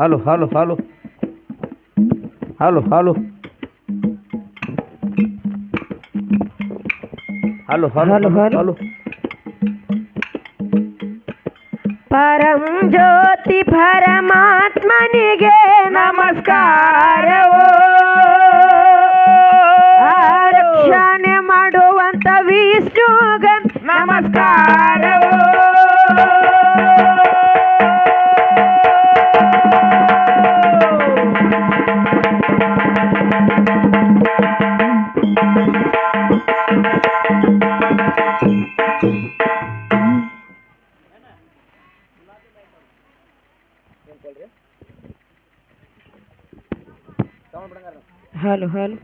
Hello hello hello hello hello hello hello hello, hello. Hello ಪರಂ ಜ್ಯೋತಿ ಪರಮಾತ್ಮನಿಗೆ ನಮಸ್ಕಾರವೋ ರಕ್ಷಣೆ ಮಾಡುವಂತ ವಿಷ್ಣುಗ ನಮಸ್ಕಾರವೋ ಹಲೋ ಹಲೋ.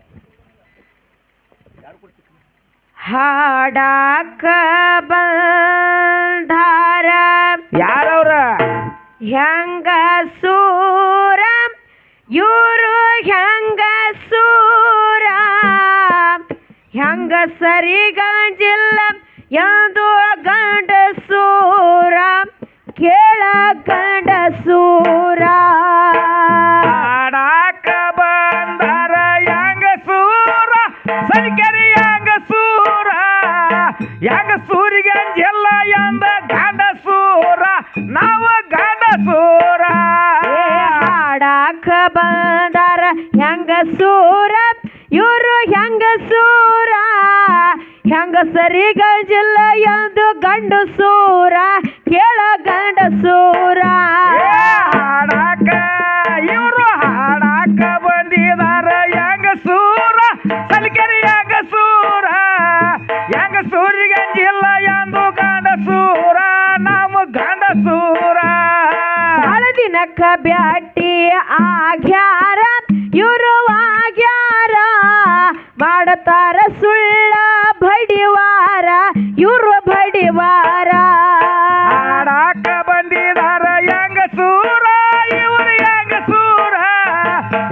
ಹಾಡಾಕ ಬಂಧಾರ ಯಾರವ್ರ? ಹೆಂಗ ಸೂರ? ಇವರು ಹೆಂಗ ಸೂರ? ಹೆಂಗ ಸರಿಗಂಜಿಲ್ಲ? ಎಂದು ಗಂಡ ಸೂರ? ಕೇಳ ಗಂಡ ಸೂರ? ಬಂದಾರ ಹೆಂಗ ಸೂರ? ಇವರು ಹೆಂಗ ಸೂರ? ಹೆಂಗ ಸರಿಗಜಿಲ್ಲ ಎಂದು ಗಂಡು ಸೂರ? ಕೇಳ ಗಂಡ ಸೂರ. ಬ್ಯಾಟಿ ಆಗ್ಯಾರ ಇವರು ಆಗ್ಯಾರ. ಮಾಡತಾರ ಸುಳ್ಳ ಬಡಿವಾರ ಇವರು ಬಡಿವಾರ. ಆಡಾಕ ಬಂದಿದಾರ ಹೆಂಗ ಸೂರ ಇವರು ಹೆಂಗ ಸೂರ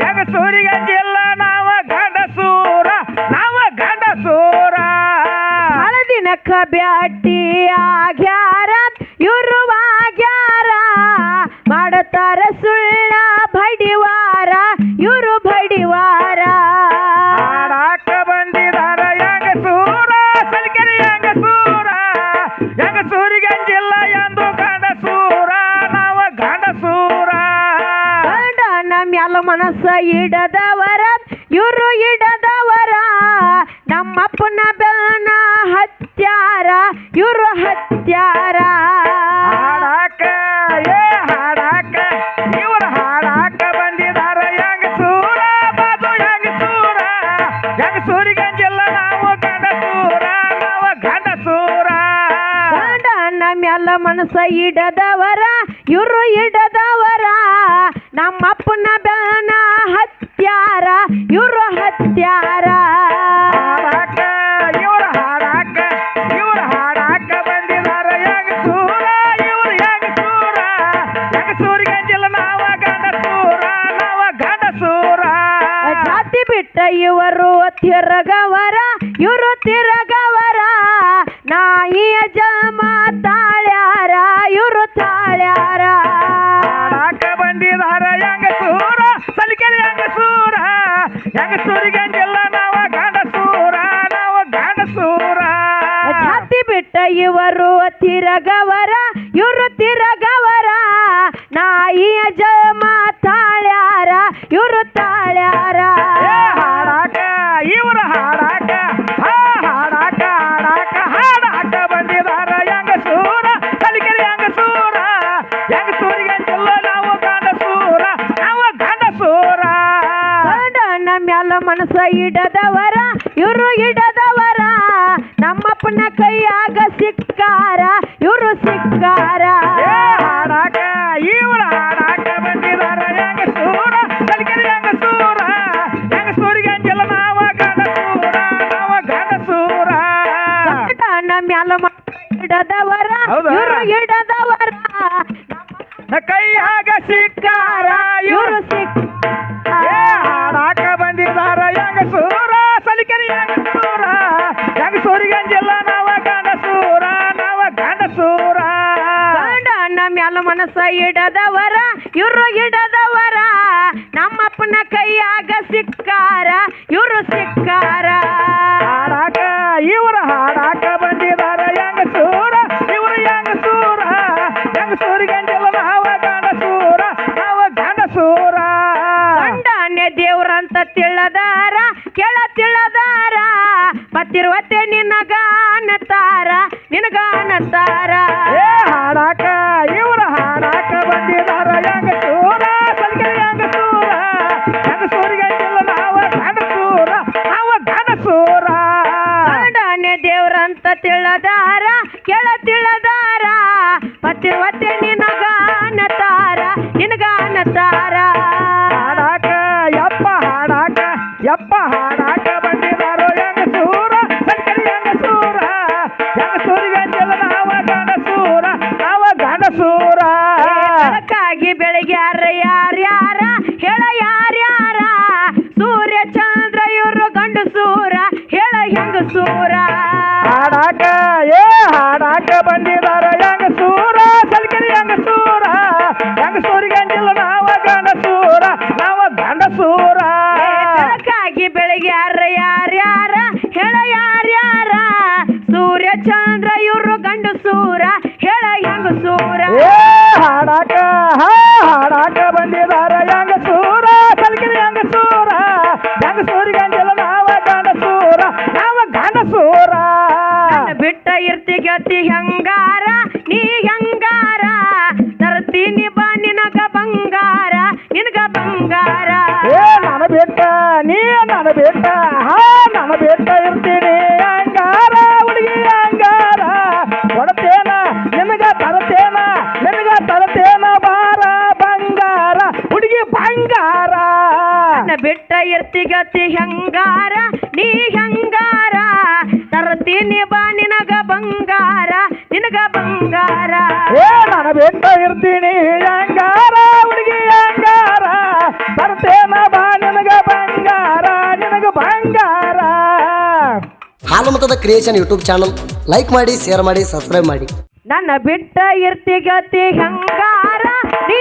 ಹೆಂಗ ಸೂರಿಗೆ ಜಿಲ್ಲ ನಾವ ಗಂಡ ಸೂರ ನಾವ ಗಂಡ ಸೂರ ಹಳದಿನಕ್ಕ ದಿನಕ್ಕ ಬ್ಯಾಟಿ ಆಗ್ಯಾರ ಇಡದವರ ಇವರು ಇಡದವರ. ನಮ್ಮಪ್ಪನ ಬೆನ್ನ ಹತ್ಯಾರ ಇವರು ಹತ್ಯಾರ. ಹಾಡಾಕ ಏ ಹಾಡಾಕ ಇವ್ರ ಹಾಡಾಕ ಬಂದಿದಾರ. ಹೆಂಗ ಸೂರ ಬಾದು ಹೆಂಗ ಸೂರ ಹೆಂಗ ಸೂರಿಗಂಜಿಲ್ಲ ನಾವು ಗಂಡ ಸೂರ ನಾವು ಗಂಡ ಸೂರ ಮ್ಯಾಲ ಮನಸ್ಸ ಇಡದವರ ಇವರು ಇಡದವರ. ನಮ್ಮಪ್ಪನ ಬೆನ್ನ ಹತ್ಯಾರ ಹಾಡಾಕ ಇವ್ರ ಹಾಡಾಕ ಇವ್ರ ಹಾಡಾಕ ಬಂದಿದಾರ. ಯಂಗ ಸೂರ ಇವ್ರ ಯಂಗ ಸೂರ ಯಂಗ ಸೂರಿಗಂಜಿಲ್ಲ ನಾವ ಗಂಡ ಸೂರ ನಾವ ಗಂಡ ಸೂರ ಜಾತಿ ಬಿಟ್ಟ ಇವರು ತಿರಗವರ ಇವರು ತಿರಗವರ. ನಾಯಿಯ ಜಮ ತಾಳ್ಯಾರ ಇವರು ತಾಳ್ಯಾರ. ಹಾಡಾಕ ಬಂದಿದಾರ ಯಂಗ ಸೂರ ಸಲಿಕೆರಿ ಯಂಗ ಸೂರ ಯಂಗ ಸೂರಿಗಂಜಿಲ್ಲ ಜಾತಿ ಬಿಟ್ಟ ಇವರು ತಿರಗವರ ಇವರು ತಿರಗವರ. ನಾಯಿಯ ಜಮ ತಾಳ್ಯಾರ ಇವರು ತಾಳ್ಯಾರ. ಹಾಡಾಕ ಇವರು ಹಾಡಾಕ ಹಾ ಹಾಡಾಕ ಹಾಡಾಕ ಹಾಡಾಕ ಬಂದಿದಾರ ಹೆಂಗ ಸೂರ ಕಲಿಕರಿ ಯಂಗ ಸೂರ ಯಂಗ ಸೂರಿಗಂಜಿಲ್ಲ ನಾವು ಗಂಡ ಸೂರ ನಾವು ಗಂಡ ಸೂರ ಗಂಡನ ಮ್ಯಾಲ ಮನಸ್ಸ ಇಡದವರ ಏ ಹಾಡಾಕ ಇವ್ರ ಹಾಡಾಕ ಬಂದಿದಾರ. ಹೆಂಗ ಸೂರ? ಸಲಿಕೆರಿ ಹೆಂಗ ಸೂರ? ಹೆಂಗ ಸೂರಿಗೆ ಹಂಗಿಲ್ಲ ನಾವ ಗಂಡ ಸೂರ ನಾವ ಗಂಡ ಸೂರ. ಗಂಡನ ಮ್ಯಾಲ ಇಡದವರ ಇಡದವರ. ನ ಕೈಯಾಗ ಸಿಕ್ಕಾರ ಇವರು ಇವ್ರು ಮ್ಯಾಲ ಮನಸ್ಸ ಇಡದವರ, ಇವ್ರು ಇಡದವರ. ನಮ್ಮಪ್ಪನ ಕೈಯಾಗ ಸಿಕ್ಕಾರ, ಇವರು ಸಿಕ್ಕಾರ. ಹಾಡಾಕ, ಇವರು ಹಾಡಾಕ ಬಂದಿದಾರ ಹೆಂಗ ಸೂರ ಇವರು ಹೆಂಗ ಸೂರ ಹೆಂಗ ಸೂರಿಗಂಜಲ ಪತ್ತಿರುವತ್ತೆ ನಿನಗಾನ ತಾರ ಹಾಡಾಕ ಯಪ್ಪ ಹಾಡಾಕ ಯಪ್ಪ ಹಾಡಾಕ ಬಂದಿದಾರೋ ಹೆಂಗ ಸೂರ ಹೆಂಗ ಸೂರ ಹೆಂಗ ಸೂರಿಗಂಜಲ ನಾವ ಗಂಡಸೂರ ನಾವ ಗಂಡಸೂರ ಬೆಳಕಾಗಿ ಬೆಳಗ್ಯಾರ ಯಾರ್ಯಾರ ಹೇಳ ಯಾರ್ಯಾರ. ಸೂರ್ಯ ಚಂದ್ರ ಇವರು ಗಂಡು ಸೂರ ಹೇಳ ಹೆಂಗ ಸೂರ ಹಾಡಾಕ ಏ ಹಾಡಾಕ ಬಂದಿದಾರ ಬೆಳಕಾಗಿ ಬೆಳಗ್ಯಾರ ಯಾರ್ಯಾರ ಹೇಳ ಯಾರ್ಯಾರ ಸೂರ್ಯ ಚಂದ್ರ ಇವರು ಗಂಡು ಸೂರ. ಹೇಳ ಹೆಂಗ ಸೂರ? ಹಾಡಾಕ ಹಾಡಾಕ ಬಂದಿದಾರ ಹೆಂಗ ಸೂರ? ಸಲ್ಕಿರಿ ಹೆಂಗ ಸೂರ? ಹೆಂಗ ಸೂರಿಗಂಜಲ ನಾವ ಗಂಡಸೂರ ನಾವ ಗಂಡ ಸೂರ? ಬಿಟ್ಟ ಇರ್ತಿ ಗತಿ ಹೆಂಗಾರ? ನೀ ಹೆಂಗಾರ? ತರ್ತೀನಿ ಬಾ ನಿನಗ ಬಂಗಾರ ನಿನಗ ಬಂಗಾರ. ಏ ನಾನು ಬಿಟ್ಟ ನೀ ನನ್ನ ಬಿಟ್ಟ ಹಾ ನನ್ನ ಬಿಟ್ಟ ಇರ್ತೀನಿ ಹಾಲುಮತದ ಕ್ರಿಯೇಷನ್ ಯೂಟ್ಯೂಬ್ ಚಾನಲ್ ಲೈಕ್ ಮಾಡಿ ಶೇರ್ ಮಾಡಿ ಸಬ್ಸ್ಕ್ರೈಬ್ ಮಾಡಿ. ನನ್ನ ಬಿಟ್ಟ ಇರ್ತಿಗತಿ ಹೆಂಗಾರ, ನೀ